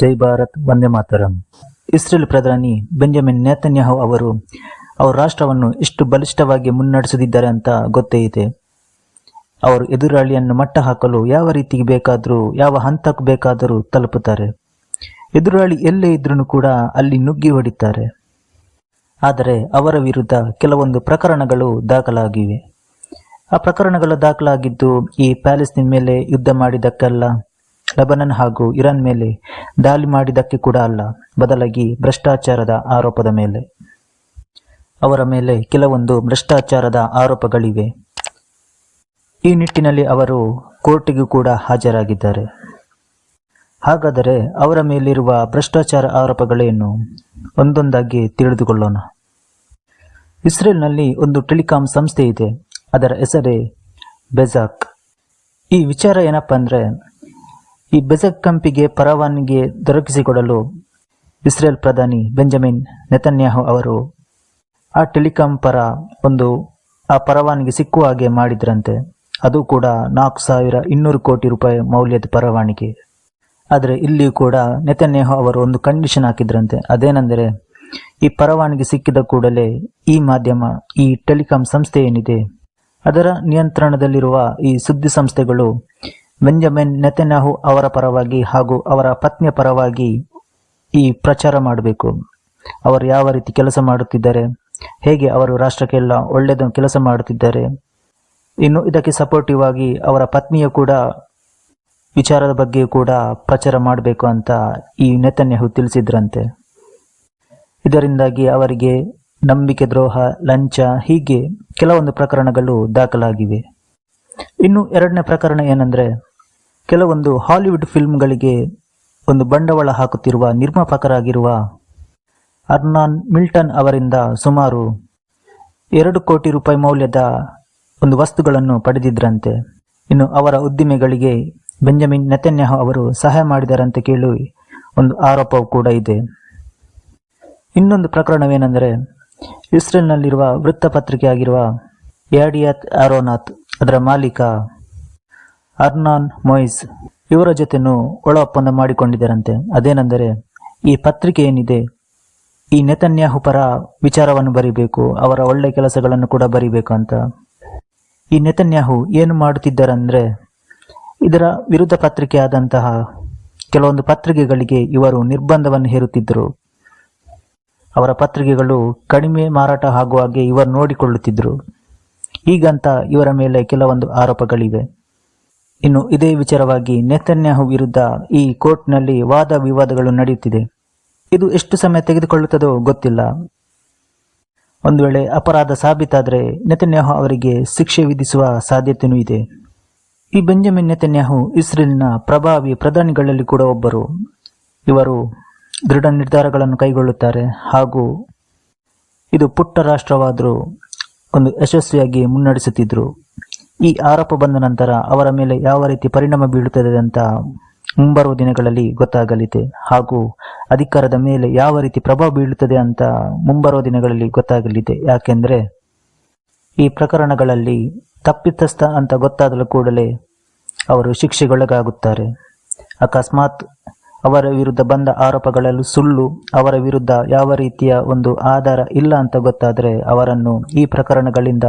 ಜೈ Bharat, Vande Mataram. Israel ಪ್ರಧಾನಿ Benjamin Netanyahu ಅವರು ಅವರ ರಾಷ್ಟ್ರವನ್ನು ಇಷ್ಟು ಬಲಿಷ್ಠವಾಗಿ ಮುನ್ನಡೆಸುತ್ತಿದ್ದಾರೆ ಅಂತ ಗೊತ್ತೇ ಇದೆ. ಅವರು ಎದುರಾಳಿಯನ್ನು ಮಟ್ಟ ಹಾಕಲು ಯಾವ ರೀತಿಗೆ ಬೇಕಾದರೂ, ಯಾವ ಹಂತಕ್ಕೆ ಬೇಕಾದರೂ ತಲುಪುತ್ತಾರೆ. ಎದುರಾಳಿ ಎಲ್ಲೇ ಇದ್ರೂ ಕೂಡ ಅಲ್ಲಿ ನುಗ್ಗಿ ಹೊಡಿತಾರೆ. ಆದರೆ ಅವರ ವಿರುದ್ಧ ಕೆಲವೊಂದು ಪ್ರಕರಣಗಳು ದಾಖಲಾಗಿವೆ. ಆ ಪ್ರಕರಣಗಳು ದಾಖಲಾಗಿದ್ದು ಈ ಪ್ಯಾಲೇಸ್ನ ಮೇಲೆ ಯುದ್ಧ ಮಾಡಿದ್ದಕ್ಕಲ್ಲ. ಲೆಬನನ್ ಹಾಗೂ ಇರಾನ್ ಮೇಲೆ ದಾಳಿ ಮಾಡಿದ್ದಕ್ಕೆ ಕೂಡ ಅಲ್ಲ, ಬದಲಾಗಿ ಭ್ರಷ್ಟಾಚಾರದ ಆರೋಪದ ಮೇಲೆ. ಅವರ ಮೇಲೆ ಕೆಲವೊಂದು ಭ್ರಷ್ಟಾಚಾರದ ಆರೋಪಗಳಿವೆ. ಈ ನಿಟ್ಟಿನಲ್ಲಿ ಅವರು ಕೋರ್ಟಿಗೂ ಕೂಡ ಹಾಜರಾಗಿದ್ದಾರೆ. ಹಾಗಾದರೆ ಅವರ ಮೇಲಿರುವ ಭ್ರಷ್ಟಾಚಾರ ಆರೋಪಗಳೇನು? ಒಂದೊಂದಾಗಿ ತಿಳಿದುಕೊಳ್ಳೋಣ. ಇಸ್ರೇಲ್ನಲ್ಲಿ ಒಂದು ಟೆಲಿಕಾಂ ಸಂಸ್ಥೆ ಇದೆ ಅದರ ಹೆಸರೇ ಬೆಜಾಕ್. ಈ ವಿಚಾರ ಏನಪ್ಪ ಅಂದರೆ ಈ ಬೆಜಕ್ ಕಂಪಿಗೆ ಪರವಾನಿಗೆ ದೊರಕಿಸಿಕೊಡಲು ಇಸ್ರೇಲ್ ಪ್ರಧಾನಿ ಬೆಂಜಮಿನ್ ನೆತನ್ಯಾಹು ಅವರು ಆ ಟೆಲಿಕಾಂ ಪರ ಒಂದು ಆ ಪರವಾನಗಿ ಸಿಕ್ಕುವ ಹಾಗೆ ಮಾಡಿದ್ರಂತೆ. ಅದು ಕೂಡ ನಾಲ್ಕು ಸಾವಿರ ಇನ್ನೂರು ಕೋಟಿ ರೂಪಾಯಿ ಮೌಲ್ಯದ ಪರವಾನಿಗೆ. ಆದರೆ ಇಲ್ಲಿಯೂ ಕೂಡ ನೆತನ್ಯಾಹು ಅವರು ಒಂದು ಕಂಡೀಷನ್ ಹಾಕಿದ್ರಂತೆ. ಅದೇನೆಂದರೆ ಈ ಪರವಾನಗಿ ಸಿಕ್ಕಿದ ಕೂಡಲೇ ಈ ಮಾಧ್ಯಮ, ಈ ಟೆಲಿಕಾಂ ಸಂಸ್ಥೆ ಏನಿದೆ, ಅದರ ನಿಯಂತ್ರಣದಲ್ಲಿರುವ ಈ ಸುದ್ದಿ ಸಂಸ್ಥೆಗಳು ಬೆಂಜಮಿನ್ ನೆತನ್ಯಾಹು ಅವರ ಪರವಾಗಿ ಹಾಗೂ ಅವರ ಪತ್ನಿಯ ಪರವಾಗಿ ಈ ಪ್ರಚಾರ ಮಾಡಬೇಕು. ಅವರು ಯಾವ ರೀತಿ ಕೆಲಸ ಮಾಡುತ್ತಿದ್ದಾರೆ? ಹೇಗೆ ಅವರು ರಾಷ್ಟ್ರಕ್ಕೆಲ್ಲ ಒಳ್ಳೆಯದು ಕೆಲಸ ಮಾಡುತ್ತಿದ್ದಾರೆ? ಇನ್ನು ಇದಕ್ಕೆ ಸಪೋರ್ಟಿವ್ ಆಗಿ ಅವರ ಪತ್ನಿಯ ಕೂಡ ವಿಚಾರದ ಬಗ್ಗೆ ಕೂಡ ಪ್ರಚಾರ ಮಾಡಬೇಕು ಅಂತ ಈ ನೆತನ್ಯಾಹು ತಿಳಿಸಿದ್ರಂತೆ. ಇದರಿಂದಾಗಿ ಅವರಿಗೆ ನಂಬಿಕೆ, ದ್ರೋಹ, ಲಂಚ ಹೀಗೆ ಕೆಲವೊಂದು ಪ್ರಕರಣಗಳು ದಾಖಲಾಗಿವೆ. ಇನ್ನು ಎರಡನೇ ಪ್ರಕರಣ ಏನಂದ್ರೆ ಕೆಲವೊಂದು ಹಾಲಿವುಡ್ ಫಿಲ್ಮ್ಗಳಿಗೆ ಒಂದು ಬಂಡವಾಳ ಹಾಕುತ್ತಿರುವ ನಿರ್ಮಾಪಕರಾಗಿರುವ ಅರ್ನಾನ್ ಮಿಲ್ಟನ್ ಅವರಿಂದ ಸುಮಾರು ಎರಡು ಕೋಟಿ ರೂಪಾಯಿ ಮೌಲ್ಯದ ಒಂದು ವಸ್ತುಗಳನ್ನು ಪಡೆದಿದ್ರಂತೆ. ಇನ್ನು ಅವರ ಉದ್ದಿಮೆಗಳಿಗೆ ಬೆಂಜಮಿನ್ ನೆತನ್ಯಾಹು ಅವರು ಸಹಾಯ ಮಾಡಿದರಂತೆ ಕೇಳಿ ಒಂದು ಆರೋಪವು ಕೂಡ ಇದೆ. ಇನ್ನೊಂದು ಪ್ರಕರಣವೇನೆಂದರೆ ಇಸ್ರೇಲ್ನಲ್ಲಿರುವ ವೃತ್ತಪತ್ರಿಕೆ ಆಗಿರುವ ಯಾಡಿಯಾತ್ ಆರೋನಾಥ್ ಅದರ ಮಾಲೀಕ ಅರ್ನಾನ್ ಮೊಯ್ಸ್ ಇವರ ಜೊತೆನೂ ಒಳ ಒಪ್ಪಂದ ಮಾಡಿಕೊಂಡಿದ್ದರಂತೆ. ಅದೇನೆಂದರೆ, ಈ ಪತ್ರಿಕೆ ಏನಿದೆ, ಈ ನೆತನ್ಯಾಹು ಪರ ವಿಚಾರವನ್ನು ಬರಿಬೇಕು, ಅವರ ಒಳ್ಳೆ ಕೆಲಸಗಳನ್ನು ಕೂಡ ಬರಿಬೇಕು ಅಂತ. ಈ ನೆತನ್ಯಾಹು ಏನು ಮಾಡುತ್ತಿದ್ದರಂದ್ರೆ, ಇದರ ವಿರುದ್ಧ ಪತ್ರಿಕೆ ಆದಂತಹ ಕೆಲವೊಂದು ಪತ್ರಿಕೆಗಳಿಗೆ ಇವರು ನಿರ್ಬಂಧವನ್ನು ಹೇರುತ್ತಿದ್ದರು. ಅವರ ಪತ್ರಿಕೆಗಳು ಕಡಿಮೆ ಮಾರಾಟ ಆಗುವ ಹಾಗೆ ಇವರು ನೋಡಿಕೊಳ್ಳುತ್ತಿದ್ದರು. ಈಗಂತ ಇವರ ಮೇಲೆ ಕೆಲವೊಂದು ಆರೋಪಗಳಿವೆ. ಇನ್ನು ಇದೇ ವಿಚಾರವಾಗಿ ನೆತನ್ಯಾಹು ವಿರುದ್ಧ ಈ ಕೋರ್ಟ್ನಲ್ಲಿ ವಾದ ವಿವಾದಗಳು ನಡೆಯುತ್ತಿದೆ. ಇದು ಎಷ್ಟು ಸಮಯ ತೆಗೆದುಕೊಳ್ಳುತ್ತದೋ ಗೊತ್ತಿಲ್ಲ. ಒಂದು ವೇಳೆ ಅಪರಾಧ ಸಾಬೀತಾದರೆ ನೆತನ್ಯಾಹು ಅವರಿಗೆ ಶಿಕ್ಷೆ ವಿಧಿಸುವ ಸಾಧ್ಯತೆಯೂ ಇದೆ. ಈ ಬೆಂಜಮಿನ್ ನೆತನ್ಯಾಹು ಇಸ್ರೇಲಿನ ಪ್ರಭಾವಿ ಪ್ರಧಾನಿಗಳಲ್ಲಿ ಕೂಡ ಒಬ್ಬರು. ಇವರು ದೃಢ ನಿರ್ಧಾರಗಳನ್ನು ಕೈಗೊಳ್ಳುತ್ತಾರೆ ಹಾಗೂ ಇದು ಪುಟ್ಟ ರಾಷ್ಟ್ರವಾದರೂ ಒಂದು ಯಶಸ್ವಿಯಾಗಿ ಮುನ್ನಡೆಸುತ್ತಿದ್ದರು ಈ ಆರೋಪ ಬಂದ ನಂತರ ಅವರ ಮೇಲೆ ಯಾವ ರೀತಿ ಪರಿಣಾಮ ಬೀಳುತ್ತದೆ ಅಂತ ಮುಂಬರುವ ದಿನಗಳಲ್ಲಿ ಗೊತ್ತಾಗಲಿದೆ. ಹಾಗೂ ಅಧಿಕಾರದ ಮೇಲೆ ಯಾವ ರೀತಿ ಪ್ರಭಾವ ಬೀಳುತ್ತದೆ ಅಂತ ಮುಂಬರುವ ದಿನಗಳಲ್ಲಿ ಗೊತ್ತಾಗಲಿದೆ. ಯಾಕೆಂದರೆ ಈ ಪ್ರಕರಣಗಳಲ್ಲಿ ತಪ್ಪಿತಸ್ಥ ಅಂತ ಗೊತ್ತಾದ ಕೂಡಲೇ ಅವರು ಶಿಕ್ಷೆಗೊಳಗಾಗುತ್ತಾರೆ. ಅಕಸ್ಮಾತ್ ಅವರ ವಿರುದ್ಧ ಬಂದ ಆರೋಪಗಳಲ್ಲೂ ಸುಳ್ಳು, ಅವರ ವಿರುದ್ಧ ಯಾವ ರೀತಿಯ ಒಂದು ಆಧಾರ ಇಲ್ಲ ಅಂತ ಗೊತ್ತಾದರೆ ಅವರನ್ನು ಈ ಪ್ರಕರಣಗಳಿಂದ